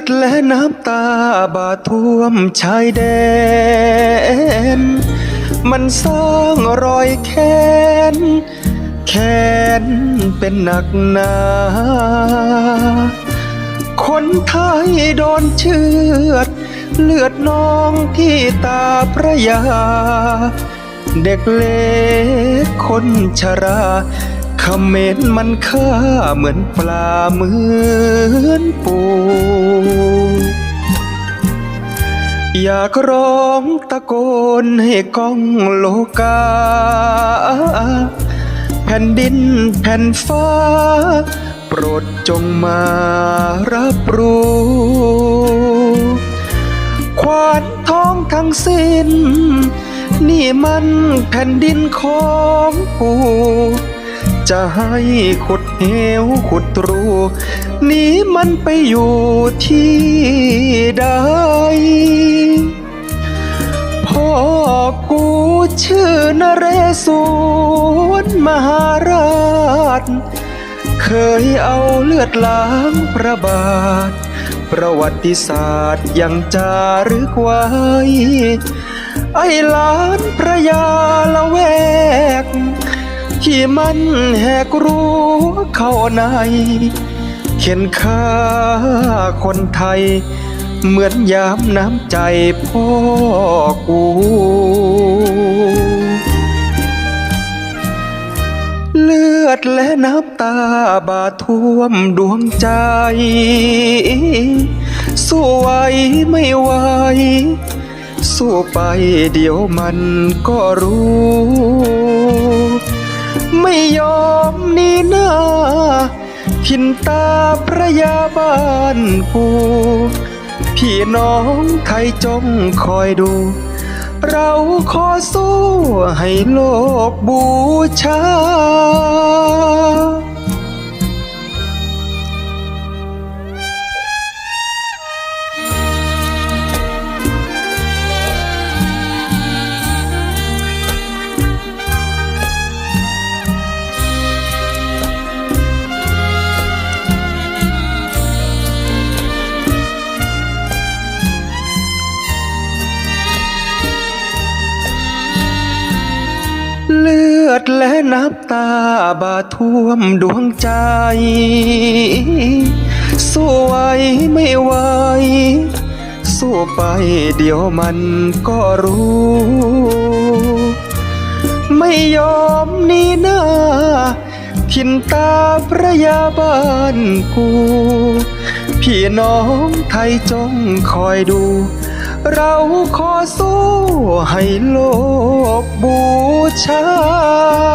ดและน้ำตาบาท่วมชายแดน มันสร้างรอยแค้น แค้นเป็นหนักหนา คนไทยโดนเชือด เลือดนองที่ตาพระยา เด็กเล็กคนชรา เขมรมันฆ่าเหมือนปลาเหมือนปูอยากร้องตะโกนให้ก้องโลกา แผ่นดินแผ่นฟ้า โปรดจงมารับรู้ควานท้องทั้งสิ้น นี่มันแผ่นดินของปู่ จะให้ขุดเหวขุดตรูหนี้มันไปอยู่ที่ใดพ่อกูชื่อนเรศวรมหาราช เคยเอาเลือดล้างพระบาท ประวัติศาสตร์ยังจารึกไว้ ไอ้หลานพระยาละแว ที่มันแหกรู้เข้าใน เข็นฆ่าคนไทย เหมือนยามน้ำใจพ่อกูเลือดและน้ำตาบาท่วมดวงใจ สู้ไหวไม่ไหว สู้ไปเดี๋ยวมันก็รู้ ไม่ยอมนี่นาทินตาพระยาบ้านกูพี่น้องไทยจงคอยดู เราขอสู้ให้โลกบูชา เลือดและน้ำตาบาท่วมดวงใจ สู้ไหวไม่ไหวสู้ไปเดี๋ยวมันก็รู้ ไม่ยอมหนี่หน้าทินตาพระยาบ้านกู พี่น้องไทยจงคอยดู เราขอสู้ให้โลกบู 차